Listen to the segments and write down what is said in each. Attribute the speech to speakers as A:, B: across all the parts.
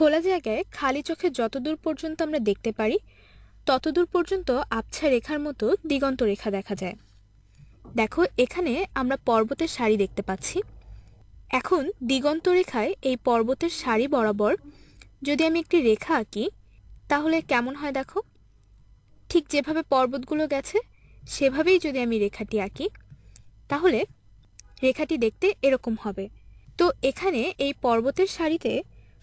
A: খোলা জায়গায় খালি চোখে যতদূর পর্যন্ত আমরা দেখতে পারি, ততদূর পর্যন্ত আবছা রেখার মতো দিগন্ত রেখা দেখা যায়। দেখো, এখানে আমরা পর্বতের সারি দেখতে পাচ্ছি। এখন দিগন্ত রেখায় এই পর্বতের সারি বরাবর যদি আমি একটি রেখা আঁকি, তাহলে কেমন হয় দেখো? ঠিক যেভাবে পর্বতগুলো গেছে, সেভাবেই যদি আমি রেখাটি আঁকি, তাহলে রেখাটি দেখতে এরকম হবে। তো এখানে এই পর্বতের সারিতে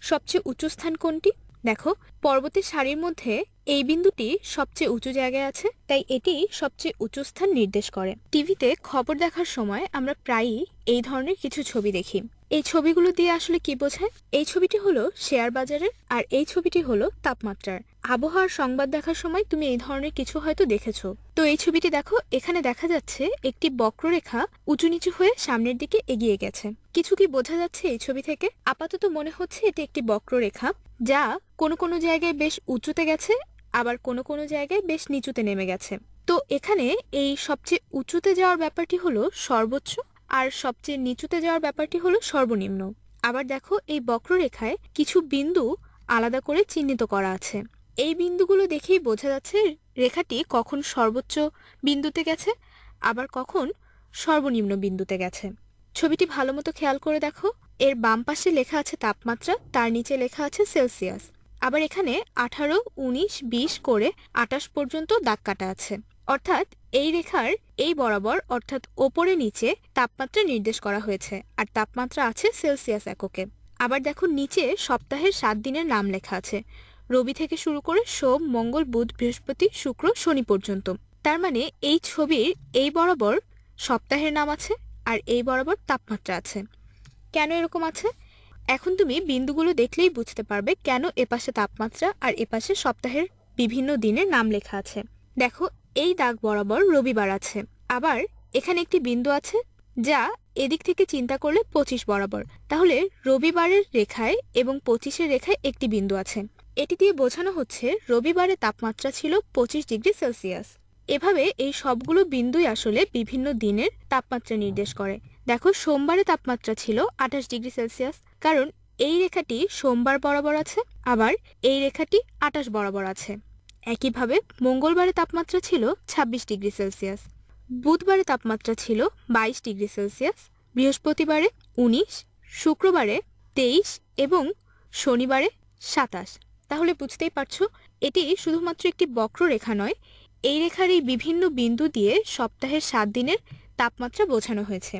A: সবচেয়ে উঁচু স্থান কোনটি? দেখো, পর্বতের সারির মধ্যে এই বিন্দুটি সবচেয়ে উঁচু জায়গায় আছে, তাই এটি সবচেয়ে উঁচু স্থান নির্দেশ করে। টিভিতে খবর দেখার সময় আমরা প্রায়ই এই ধরনের কিছু ছবি দেখি। এই ছবিগুলো দিয়ে আসলে কি বোঝায়? এই ছবিটি হলো শেয়ার বাজারের আর এই ছবিটি হলো তাপমাত্রার। আবহাওয়ার সংবাদ দেখার সময় তুমি এই ধরনের কিছু হয়তো দেখেছ। তো এই ছবিটি দেখো, এখানে দেখা যাচ্ছে একটি বক্ররেখা উঁচু নিচু হয়ে সামনের দিকে এগিয়ে গেছে। কিছু কি বোঝা যাচ্ছে এই ছবি থেকে? আপাতত মনে হচ্ছে এটি একটি বক্ররেখা, যা কোনো কোনো জায়গায় বেশ উঁচুতে গেছে, আবার কোনো কোনো জায়গায় বেশ নিচুতে নেমে গেছে। তো এখানে এই সবচেয়ে উঁচুতে যাওয়ার ব্যাপারটি হলো সর্বোচ্চ আর সবচেয়ে নিচুতে যাওয়ার ব্যাপারটি হলো সর্বনিম্ন। আবার দেখো, এই বক্ররেখায় কিছু বিন্দু আলাদা করে চিহ্নিত করা আছে। এই বিন্দুগুলো দেখেই বোঝা যাচ্ছে রেখাটি কখন সর্বোচ্চ বিন্দুতে গেছে, আবার কখন সর্বনিম্ন বিন্দুতে গেছে। ছবিটি ভালো মতো খেয়াল করে দেখো, এর বাম পাশে লেখা আছে তাপমাত্রা, তার নিচে লেখা আছে সেলসিয়াস। আবার এখানে আঠারো, উনিশ, বিশ করে আটাশ পর্যন্ত দাগ কাটা আছে। অর্থাৎ এই রেখার এই বরাবর, অর্থাৎ ওপরে নিচে, তাপমাত্রা নির্দেশ করা হয়েছে। আর তাপমাত্রা আছে সেলসিয়াস এককে। আবার দেখো, নিচে সপ্তাহের সাত দিনের নাম লেখা আছে। রবি থেকে শুরু করে সোম, মঙ্গল, বুধ, বৃহস্পতি, শুক্র, শনি পর্যন্ত। তার মানে এই ছবির এই বরাবর সপ্তাহের নাম আছে আর এই বরাবর তাপমাত্রা আছে। কেন এরকম আছে? এখন তুমি বিন্দুগুলো দেখলেই বুঝতে পারবে কেন এপাশে তাপমাত্রা আর এপাশে সপ্তাহের বিভিন্ন দিনের নাম লেখা আছে। দেখো এই দাগ বরাবর রবিবার আছে। আবার এখানে একটি বিন্দু আছে যা এদিক থেকে চিন্তা করলে পঁচিশ বরাবর। তাহলে রবিবারের রেখায় এবং পঁচিশের রেখায় একটি বিন্দু আছে। এটি দিয়ে বোঝানো হচ্ছে রবিবারে তাপমাত্রা ছিল পঁচিশ ডিগ্রি সেলসিয়াস। এভাবে এই সবগুলো বিন্দুই আসলে বিভিন্ন দিনের তাপমাত্রা নির্দেশ করে। দেখো, সোমবারে তাপমাত্রা ছিল আঠাশ ডিগ্রি সেলসিয়াস, কারণ এই রেখাটি সোমবার বরাবর আছে, আবার এই রেখাটি আঠাশ বরাবর আছে। একইভাবে মঙ্গলবারে তাপমাত্রা ছিল ২৬ ডিগ্রি সেলসিয়াস, বুধবারে তাপমাত্রা ছিল ২২ ডিগ্রি সেলসিয়াস, বৃহস্পতিবারে ১৯ শুক্রবারে ২৩ এবং শনিবারে সাতাশ। তাহলে বুঝতেই পারছ, এটি শুধুমাত্র একটি বক্ররেখা নয়, এই রেখার এই বিভিন্ন বিন্দু দিয়ে সপ্তাহের সাত দিনের তাপমাত্রা বোঝানো হয়েছে।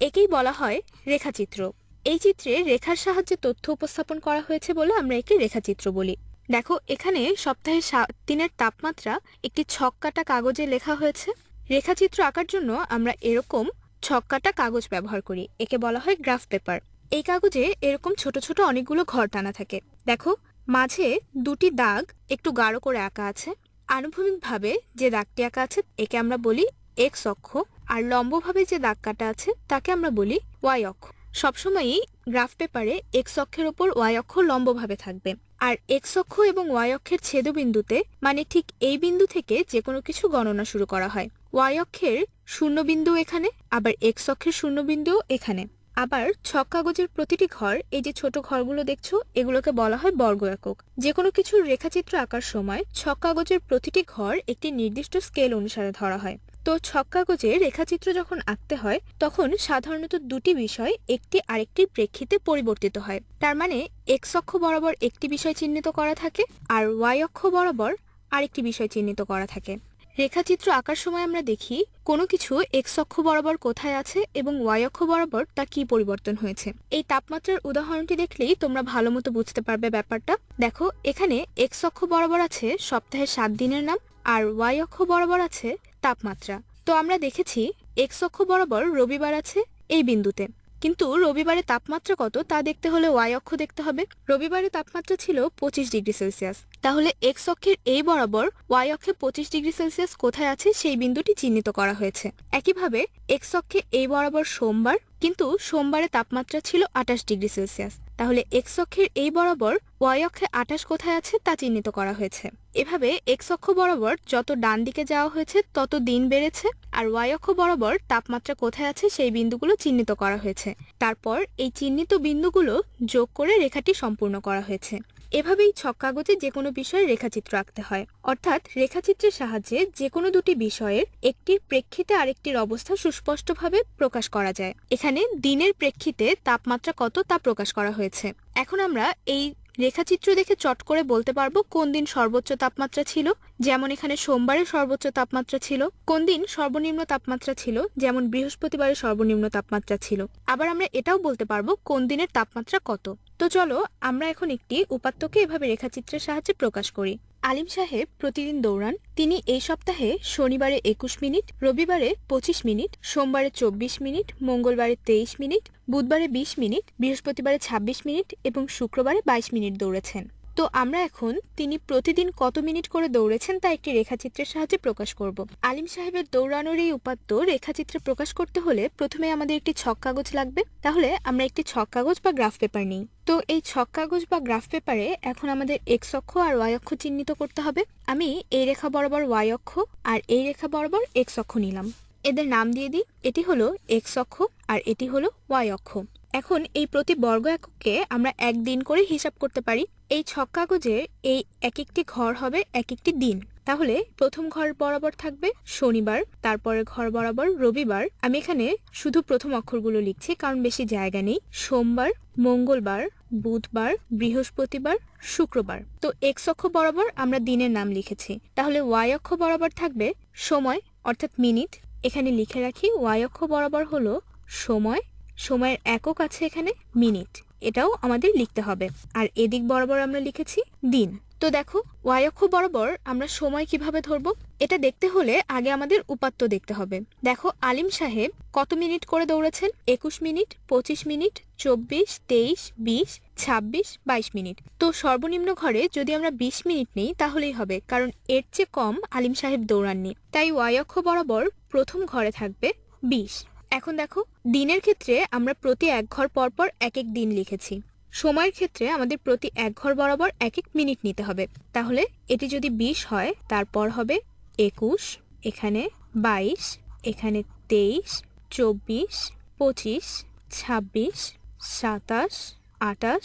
A: একেই বলা হয় রেখাচিত্র। এই চিত্রে রেখার সাহায্যে তথ্য উপস্থাপন করা হয়েছে বলে আমরা একে রেখাচিত্র বলি। দেখো, এখানে সপ্তাহে সাত দিনের তাপমাত্রা একটি ছক্কাটা কাগজে লেখা হয়েছে। রেখাচিত্র আঁকার জন্য আমরা এরকম ছক্কাটা কাগজ ব্যবহার করি, একে বলা হয় গ্রাফ পেপার। এই কাগজে এরকম ছোট ছোট অনেকগুলো ঘর টানা থাকে। দেখো, মাঝে দুটি দাগ একটু গাঢ় করে আঁকা আছে। আনুভূমিকভাবে যে দাগটি আঁকা আছে, একে আমরা বলি এক্স অক্ষ। আর লম্বভাবে যে দাগ কাটা আছে, তাকে আমরা বলি ওয়াই অক্ষ। সবসময়ই গ্রাফ পেপারে এক্স অক্ষের ওপর ওয়াই অক্ষ লম্বভাবে থাকবে। আর এক্স অক্ষ এবং ওয়াই অক্ষের ছেদবিন্দুতে মানে ঠিক এই বিন্দু থেকে যে কোনো কিছু গণনা শুরু করা হয়। ওয়াই অক্ষের শূন্যবিন্দু এখানে, আবার এক্স অক্ষের শূন্যবিন্দুও এখানে। আবার ছক কাগজের প্রতিটি ঘর, এই যে ছোট ঘরগুলো দেখছ, এগুলোকে বলা হয় বর্গ একক। যে কোনো কিছুর রেখাচিত্র আঁকার সময় ছক কাগজের প্রতিটি ঘর একটি নির্দিষ্ট স্কেল অনুসারে ধরা হয়। তো ছক কাগজে রেখাচিত্র যখন আঁকতে হয়, তখন সাধারণত দুটি বিষয় একটি আরেকটির প্রেক্ষিতে পরিবর্তিত হয়। তার মানে এক্স অক্ষ বরাবর একটি বিষয় চিহ্নিত করা থাকে আর ওয়াই অক্ষ বরাবর আরেকটি বিষয় চিহ্নিত করা থাকে। রেখাচিত্র আঁকার সময় আমরা দেখি কোনো কিছু এক্স অক্ষ বরাবর কোথায় আছে এবং ওয়াই অক্ষ বরাবর তা কি পরিবর্তন হয়েছে। এই তাপমাত্রার উদাহরণটি দেখলেই তোমরা ভালো মতো বুঝতে পারবে ব্যাপারটা। দেখো, এখানে এক্স অক্ষ বরাবর আছে সপ্তাহের সাত দিনের নাম আর ওয়াই অক্ষ বরাবর আছে তাপমাত্রা। তো আমরা দেখেছি এক্স অক্ষ বরাবর রবিবার আছে এই বিন্দুতে। কিন্তু রবিবারে তাপমাত্রা কত তা দেখতে হলে ওয়াই অক্ষ দেখতে হবে। রবিবারে তাপমাত্রা ছিল পঁচিশ ডিগ্রি সেলসিয়াস। তাহলে এক্স অক্ষের এই বরাবর ওয়াই অক্ষে পঁচিশ ডিগ্রি সেলসিয়াস কোথায় আছে সেই বিন্দুটি চিহ্নিত করা হয়েছে। একইভাবে এক্স অক্ষে এই বরাবর সোমবার, কিন্তু সোমবারে তাপমাত্রা ছিল আঠাশ ডিগ্রি সেলসিয়াস। তাহলে এক্স অক্ষের এই বরাবর ওয়াই অক্ষে আঠাশ কোথায় আছে তা চিহ্নিত করা হয়েছে। এভাবে এক্স অক্ষ বরাবর যত ডান দিকে যাওয়া হয়েছে, তত দিন বেড়েছে, আর ওয়াই অক্ষ বরাবর তাপমাত্রা কোথায় আছে সেই বিন্দুগুলো চিহ্নিত করা হয়েছে। তারপর এই চিহ্নিত বিন্দুগুলো যোগ করে রেখাটি সম্পূর্ণ করা হয়েছে। এভাবেই ছক কাগজে যে কোনো বিষয়ের রেখাচিত্র আঁকতে হয়। অর্থাৎ রেখাচিত্রের সাহায্যে যে কোনো দুটি বিষয়ের একটির প্রেক্ষিতে আরেকটির অবস্থা সুস্পষ্টভাবে প্রকাশ করা যায়। এখানে দিনের প্রেক্ষিতে তাপমাত্রা কত তা প্রকাশ করা হয়েছে। এখন আমরা এই রেখাচিত্র দেখে চট করে বলতে পারব কোন দিন সর্বোচ্চ তাপমাত্রা ছিল, যেমন এখানে সোমবারে সর্বোচ্চ তাপমাত্রা ছিল, কোন দিন সর্বনিম্ন তাপমাত্রা ছিল, যেমন বৃহস্পতিবারের সর্বনিম্ন তাপমাত্রা ছিল। আবার আমরা এটাও বলতে পারব কোন দিনের তাপমাত্রা কত। তো চলো আমরা এখন একটি উপাত্তকে এভাবে রেখাচিত্রের সাহায্যে প্রকাশ করি। আলিম সাহেব প্রতিদিন দৌড়ান। তিনি এই সপ্তাহে শনিবারে একুশ মিনিট, রবিবারে পঁচিশ মিনিট, সোমবারে চব্বিশ মিনিট, মঙ্গলবারে তেইশ মিনিট, বুধবারে বিশ মিনিট, বৃহস্পতিবারে ২৬ মিনিট এবং শুক্রবারে বাইশ মিনিট দৌড়েছেন। তো আমরা এখন তিনি প্রতিদিন কত মিনিট করে দৌড়েছেন তা একটি রেখাচিত্রের সাহায্যে প্রকাশ করব। আলিম সাহেবের দৌড়ানোর এই উপাত্ত রেখাচিত্রে প্রকাশ করতে হলে প্রথমে আমাদের একটি ছক কাগজ লাগবে। তাহলে আমরা একটি ছক কাগজ বা গ্রাফ পেপার নিই। তো এই ছক কাগজ বা গ্রাফ পেপারে এখন আমাদের এক্স অক্ষ আর ওয়াই অক্ষ চিহ্নিত করতে হবে। আমি এই রেখা বরাবর ওয়াই অক্ষ আর এই রেখা বরাবর এক্স অক্ষ নিলাম। এদের নাম দিয়ে দিই। এটি হলো এক্স অক্ষ আর এটি হলো ওয়াই অক্ষ। এখন এই প্রতি বর্গ এককে আমরা একদিন করে হিসাব করতে পারি। এই ছক কাগজে এই এক একটি ঘর হবে এক একটি দিন। তাহলে প্রথম ঘর বরাবর থাকবে শনিবার, তারপরে ঘর বরাবর রবিবার। আমি এখানে শুধু প্রথম অক্ষরগুলো লিখছি, কারণ বেশি জায়গা নেই। সোমবার, মঙ্গলবার, বুধবার, বৃহস্পতিবার, শুক্রবার। তো এক্স অক্ষ বরাবর আমরা দিনের নাম লিখেছি। তাহলে ওয়াই অক্ষ বরাবর থাকবে সময়, অর্থাৎ মিনিট। এখানে লিখে রাখি ওয়াই অক্ষ বরাবর হলো সময় সময়ের একক আছে এখানে, মিনিট। এটাও আমাদের লিখতে হবে। আর এদিক বরাবর আমরা লিখেছি দিন। তো দেখো, ওয়াই অক্ষ বরাবর আমরা সময় কীভাবে ধরবো, এটা দেখতে হলে আগে আমাদের উপাত্ত দেখতে হবে। দেখো, আলিম সাহেব কত মিনিট করে দৌড়েছেন? একুশ মিনিট, পঁচিশ মিনিট, চব্বিশ, তেইশ, বিশ, ছাব্বিশ, বাইশ মিনিট। তো সর্বনিম্ন ঘরে যদি আমরা বিশ মিনিট নেই, তাহলেই হবে, কারণ এর চেয়ে কম আলিম সাহেব দৌড়াননি। তাই ওয়াই অক্ষ বরাবর প্রথম ঘরে থাকবে বিশ। এখন দেখো, দিনের ক্ষেত্রে আমরা প্রতি এক ঘর পর পর এক এক দিন লিখেছি। সময়ের ক্ষেত্রে আমাদের প্রতি এক ঘর বরাবর এক এক মিনিট নিতে হবে। তাহলে এটি যদি বিশ হয়, তারপর হবে একুশ, এখানে বাইশ, এখানে তেইশ, চব্বিশ, পঁচিশ, ছাব্বিশ, সাতাশ আটাশ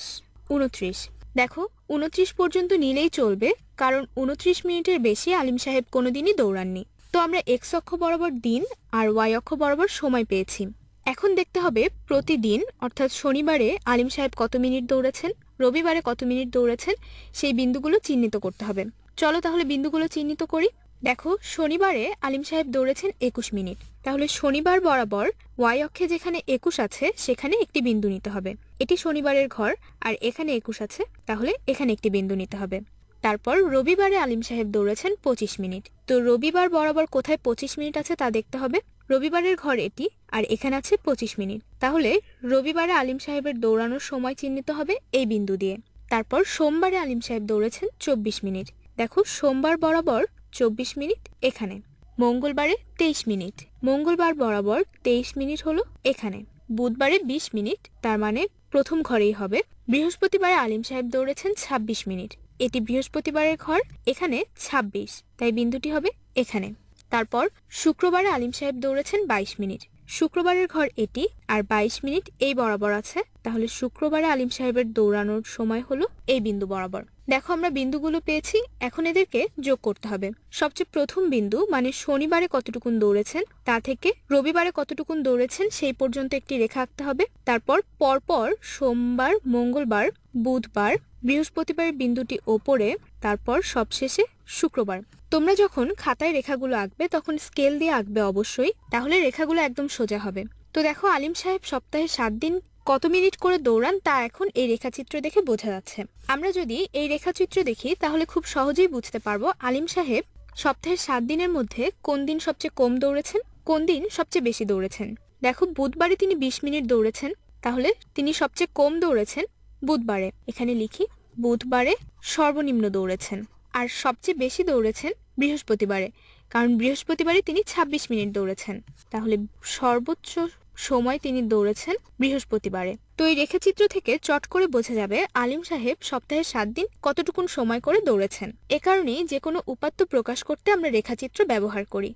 A: উনত্রিশ। দেখো, উনত্রিশ পর্যন্ত নিলেই চলবে, কারণ উনত্রিশ মিনিটের বেশি আলিম সাহেব কোনোদিনই দৌড়াননি। তো আমরা এক্স অক্ষ বরাবর দিন আর ওয়াই অক্ষ বরাবর সময় পেয়েছি। এখন দেখতে হবে প্রতিদিন, অর্থাৎ শনিবারে আলিম সাহেব কত মিনিট দৌড়েছেন, রবিবারে কত মিনিট দৌড়েছেন, সেই বিন্দুগুলো চিহ্নিত করতে হবে। চলো তাহলে বিন্দুগুলো চিহ্নিত করি। দেখো, শনিবারে আলিম সাহেব দৌড়েছেন একুশ মিনিট। তাহলে শনিবার বরাবর ওয়াই অক্ষে যেখানে একুশ আছে, সেখানে একটি বিন্দু নিতে হবে। এটি শনিবারের ঘর, আর এখানে একুশ আছে, তাহলে এখানে একটি বিন্দু নিতে হবে। তারপর রবিবারে আলিম সাহেব দৌড়েছেন পঁচিশ মিনিট। তো রবিবার বরাবর কোথায় পঁচিশ মিনিট আছে তা দেখতে হবে। রবিবারের ঘর এটি, আর এখানে আছে পঁচিশ মিনিট। তাহলে রবিবারে আলিম সাহেবের দৌড়ানোর সময় চিহ্নিত হবে এই বিন্দু দিয়ে। তারপর সোমবারে আলিম সাহেব দৌড়েছেন চব্বিশ মিনিট। দেখো সোমবার বরাবর চব্বিশ মিনিট এখানে, মঙ্গলবারে তেইশ মিনিট, মঙ্গলবার বরাবর তেইশ মিনিট হলো এখানে, বুধবারে বিশ মিনিট, তার মানে প্রথম ঘরেই হবে। বৃহস্পতিবারে আলিম সাহেব দৌড়েছেন ছাব্বিশ মিনিট। এটি বৃহস্পতিবারের ঘর, এখানে ২৬ তাই বিন্দুটি হবে এখানে। তারপর শুক্রবারে আলিম সাহেব দৌড়েছেন ২২ মিনিট। শুক্রবারের ঘর এটি আর ২২ মিনিট এই বরাবর আছে। তাহলে শুক্রবারে আলিম সাহেবের দৌড়ানোর সময় হলো এই বিন্দু বরাবর। দেখো, আমরা বিন্দুগুলো পেয়েছি, এখন এদেরকে যোগ করতে হবে। সবচেয়ে প্রথম বিন্দু মানে শনিবারে কতটুকুন দৌড়েছেন, তা থেকে রবিবারে কতটুকুন দৌড়েছেন, সেই পর্যন্ত একটি রেখা আঁকতে হবে। তারপর পরপর সোমবার, মঙ্গলবার, বুধবার, বৃহস্পতিবারের বিন্দুটি ওপরে, তারপর সবশেষে শুক্রবার। তোমরা যখন খাতায় রেখাগুলো আঁকবে, তখন স্কেল দিয়ে আঁকবে অবশ্যই, তাহলে রেখাগুলো একদম সোজা হবে। তো দেখো, আলিম সাহেব সপ্তাহে সাত দিন কত মিনিট করে দৌড়ান তা এখন এই রেখাচিত্র দেখে বোঝা যাচ্ছে। আমরা যদি এই রেখাচিত্র দেখি, তাহলে খুব সহজেই বুঝতে পারব আলিম সাহেব সপ্তাহের সাত দিনের মধ্যে কোন দিন সবচেয়ে কম দৌড়েছেন, কোন দিন সবচেয়ে বেশি দৌড়েছেন। দেখো, বুধবারে তিনি বিশ মিনিট দৌড়েছেন, তাহলে তিনি সবচেয়ে কম দৌড়েছেন বুধবারে। এখানে লিখি, বুধবারে সর্বনিম্ন দৌড়েছেন, আর সবচেয়ে বেশি দৌড়েছেন বৃহস্পতিবারে, কারণ বৃহস্পতিবারে তিনি ২৬ মিনিট দৌড়েছেন। তাহলে সর্বোচ্চ সময় তিনি দৌড়েছেন বৃহস্পতিবারে। তো এই রেখাচিত্র থেকে চট করে বোঝা যাবে আলিম সাহেব সপ্তাহে সাত দিন কতটুকুন সময় করে দৌড়েছেন। এ কারণেই যে কোনো উপাত্ত প্রকাশ করতে আমরা রেখাচিত্র ব্যবহার করি।